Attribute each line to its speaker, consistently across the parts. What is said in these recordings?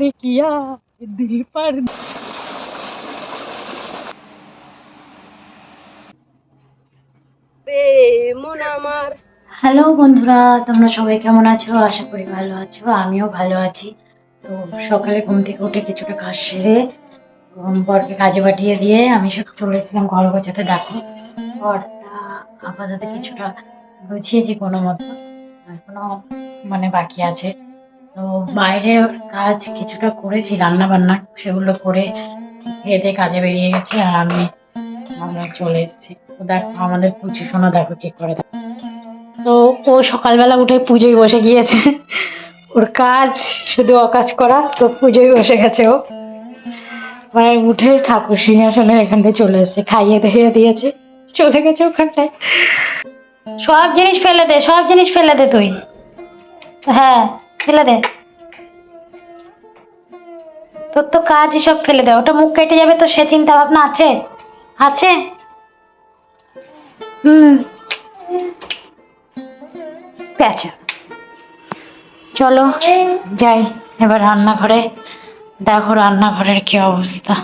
Speaker 1: করে কিয়া দিল পার
Speaker 2: হ্যালো বন্ধুরা তোমরা সবাই কেমন আছো? আশা করি ভালো আছো আমিও ভালো আছি। তো সকালে ঘুম থেকে উঠে কিছুটা কাজ সেরে বরকে কাজে পাঠিয়ে দিয়ে আমি সব চলেছিলাম ঘর গোছাতে দেখো। ঘরটা আপাতত কিছুটা গুছিয়েছি কোনো মতো এখনও মানে বাকি আছে। তো বাইরে কাজ কিছুটা করেছি রান্না বান্না সেগুলো করে খেয়ে কাজে বেরিয়ে গেছে আর আমি আমরা চলে এসেছি। দেখো আমাদের পুচি শোনা দেখো কি করে তো ও সকালবেলা উঠে পুজোয় বসে গিয়েছে। ওর কাজ শুধু অকাজ করা, তো পুজোয় বসে গেছে ও। মানে উঠে ঠাকুর সিংহাসনের এখানটায় চলে এসেছে, খাইয়ে দিয়ে দিয়েছে। চলে গেছে ওখানটায়। সব জিনিস ফেলে দে, সব জিনিস ফেলে দে তুই। হ্যাঁ। ফেলে দে। তোর তো কাজই সব ফেলে দে। ওটা মুখ কেটে যাবে, তো সে চিন্তা ভাবনা আছে? আছে? হুম। পেঁচা চলো, যাই। এবার রান্নাঘরে। দেখো রান্নাঘরের কি অবস্থা।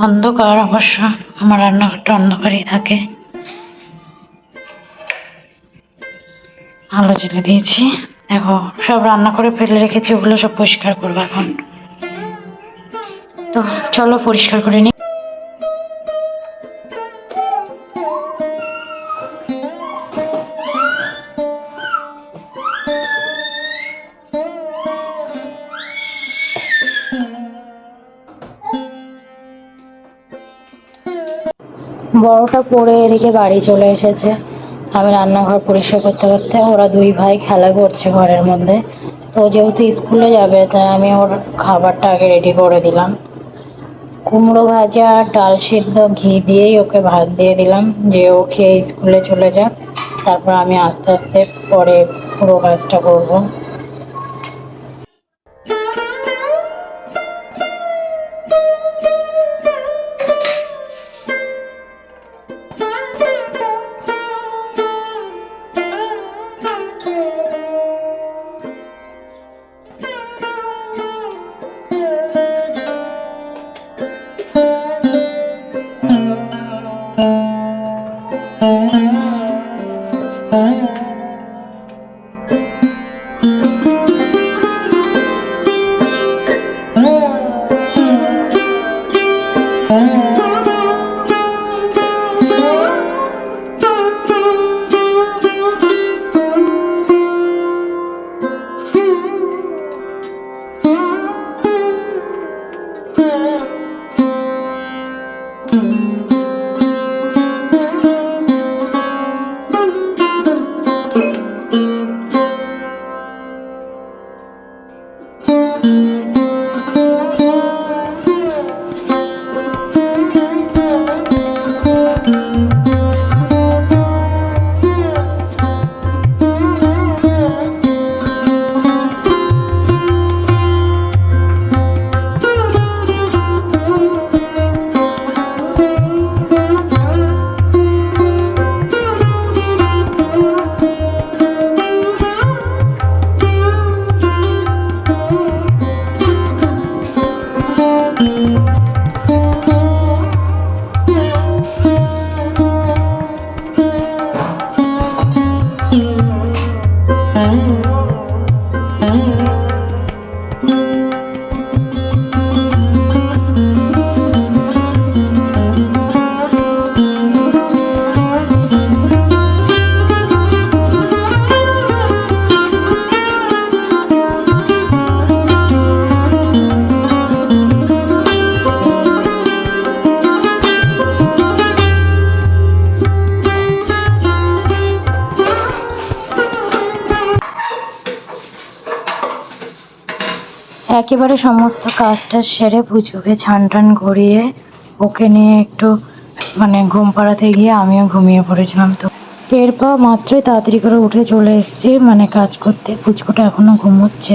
Speaker 2: অন্ধকার অবশ্য। আমার রান্নাঘরটা অন্ধকারই থাকে। আলো জ্বেলে দিয়েছি। দেখো, সব রান্না করে ফেলে রেখেছি, ওগুলো সব পরিষ্কার করব এখন। তো চলো পরিষ্কার করে নিই বড়টা পড়ে এদিকে বাড়ি চলে এসেছে। আমি রান্নাঘর পরিষ্কার করতে করতে ওরা দুই ভাই খেলা করছে ঘরের মধ্যে। তো যেহেতু স্কুলে যাবে, তাই আমি ওর খাবারটা আগে রেডি করে দিলাম। কুমড়ো ভাজা, ডাল সিদ্ধ, ঘি দিয়েই ওকে ভাত দিয়ে দিলাম যে ও খেয়ে স্কুলে চলে যাক। তারপর আমি আস্তে আস্তে পরে পুরো কাজটা করব। একেবারে সমস্ত কাজটা সেরে পুজোকে ছান টান করিয়ে ওকে নিয়ে একটু মানে ঘুম পাড়াতে গিয়ে আমিও ঘুমিয়ে পড়েছিলাম তো। এরপর মাত্রই তাড়াতাড়ি করে উঠে চলে এসেছি মানে কাজ করতে, পুচকুটা এখনও ঘুমোচ্ছে।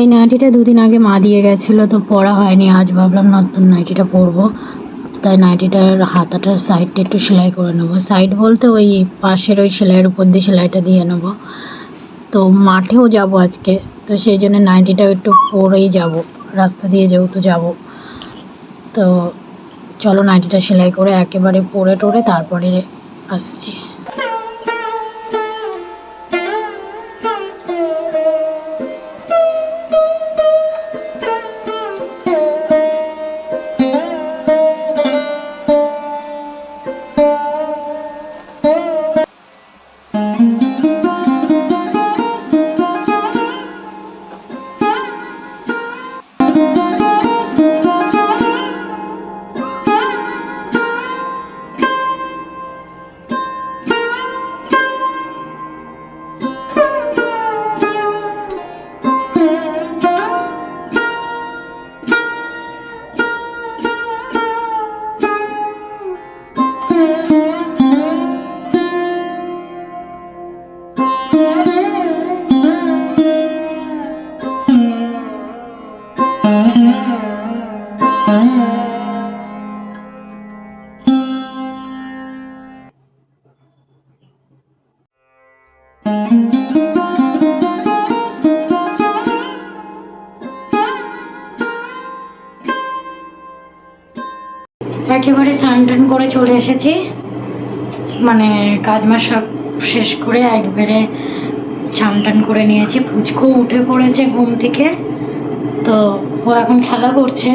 Speaker 2: এই নাইটিটা দুদিন আগে মা দিয়ে গেছিল, তো পরা হয়নি। আজ ভাবলাম নতুন নাইটিটা পরবো। তাই নাইটিটার হাতাটার সাইডটা একটু সেলাই করে নেব। সাইড বলতে ওই পাশের ওই সেলাইয়ের উপর দিয়ে সেলাইটা দিয়ে নেব। তো মাঠেও যাব আজকে, তো সেই জন্য নাইটিটাও একটু পরেই যাব। রাস্তা দিয়ে যেহেতু যাব। তো চলো নাইটিটা সেলাই করে একেবারে পরে টরে তারপরে আসছি। একেবারে স্নান টান করে চলে এসেছি। মানে কাজ মাস সব শেষ করে একবারে টান করে নিয়েছি। পুচকো উঠে পড়েছে ঘুম থেকে। তো ও এখন খেলা করছে।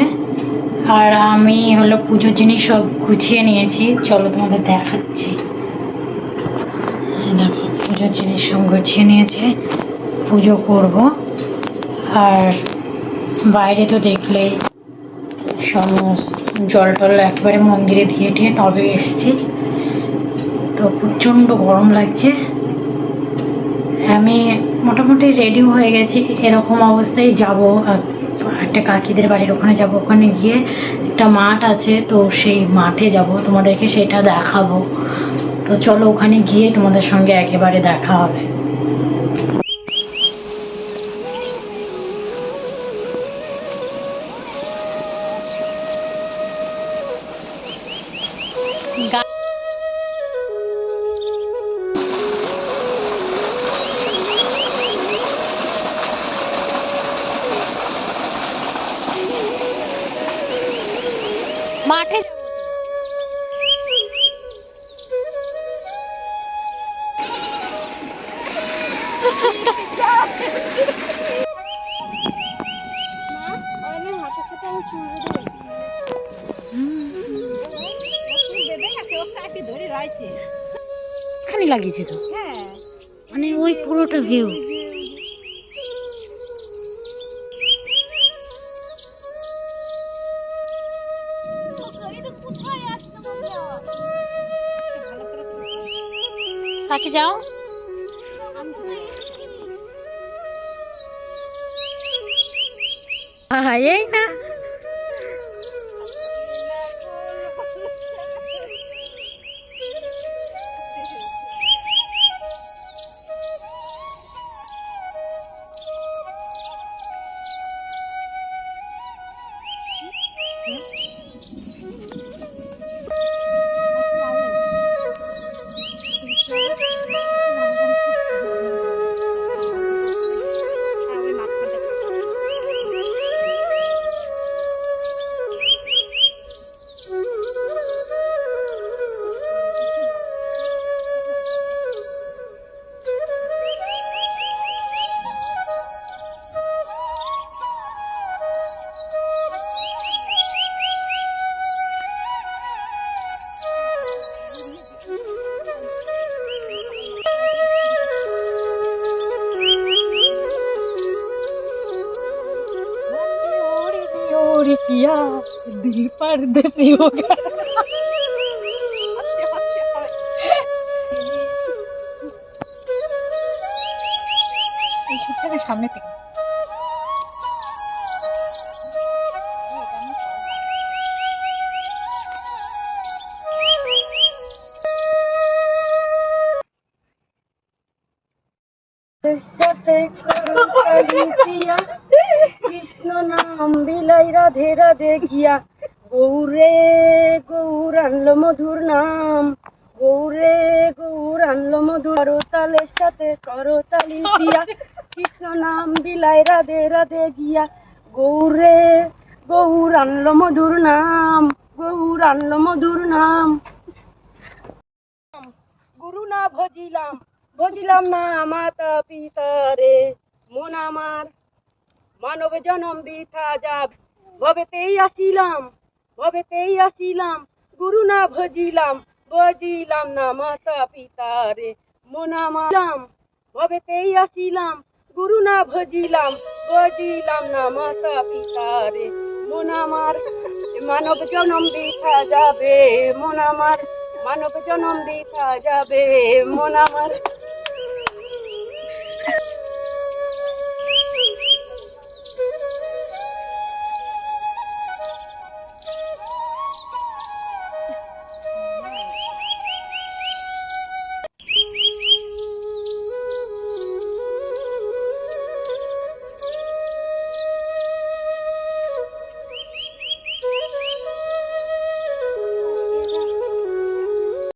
Speaker 2: আর আমি হলো পুজোর জিনিস সব গুছিয়ে নিয়েছি। চলো তোমাদের দেখাচ্ছি। দেখো, পুজোর জিনিস সব গুছিয়ে নিয়েছে। পুজো করব। আর বাইরে তো দেখলেই সমস্ত জল টল একেবারে মন্দিরে দিয়ে টিয়ে তবে এসেছি। তো প্রচণ্ড গরম লাগছে। আমি মোটামুটি রেডি হয়ে গেছি, এরকম অবস্থায় যাব। একটা কাকিদের বাড়ির ওখানে যাব। ওখানে গিয়ে একটা মাঠ আছে, তো সেই মাঠে যাব। তোমাদেরকে সেটা দেখাবো। তো চলো ওখানে গিয়ে তোমাদের সঙ্গে একেবারে দেখা হবে। খানি লাগিয়েছে তো? মানে ওই পুরোটা ভিউ কাকে যাও? এই না
Speaker 1: किया दिल परदेसी हो गया
Speaker 2: এই সুরটাকে সামনে থেকে
Speaker 1: রাধে রাধে গিয়া গৌরে গৌর আনলো মধুর নাম, গৌরে গৌর আনলো মধুর করো তালের সাথে করো তালি প্রিয়া কৃষ্ণ নাম বিলাই রাধে রাধে গিয়া, গৌরে গৌর আনলো মধুর নাম, গৌর আনলো মধুর নাম। গুরু না ভজিলাম ভজিলাম না মাতা পিতারে, মন আমার মানব জনম বৃথা যাব। ভবেতেই আসিলাম ভবেতেই আসিলাম, গুরু না ভজিলাম ভজিলাম না মাতা পিতারে মন আমার ভবেতেই আসিলাম, গুরু না ভজিলাম ভজিলাম না মাতা পিতারে মন মানব জনম বৃথা যাবে, মন আমার মানব জনম বৃথা যাবে, মন আমার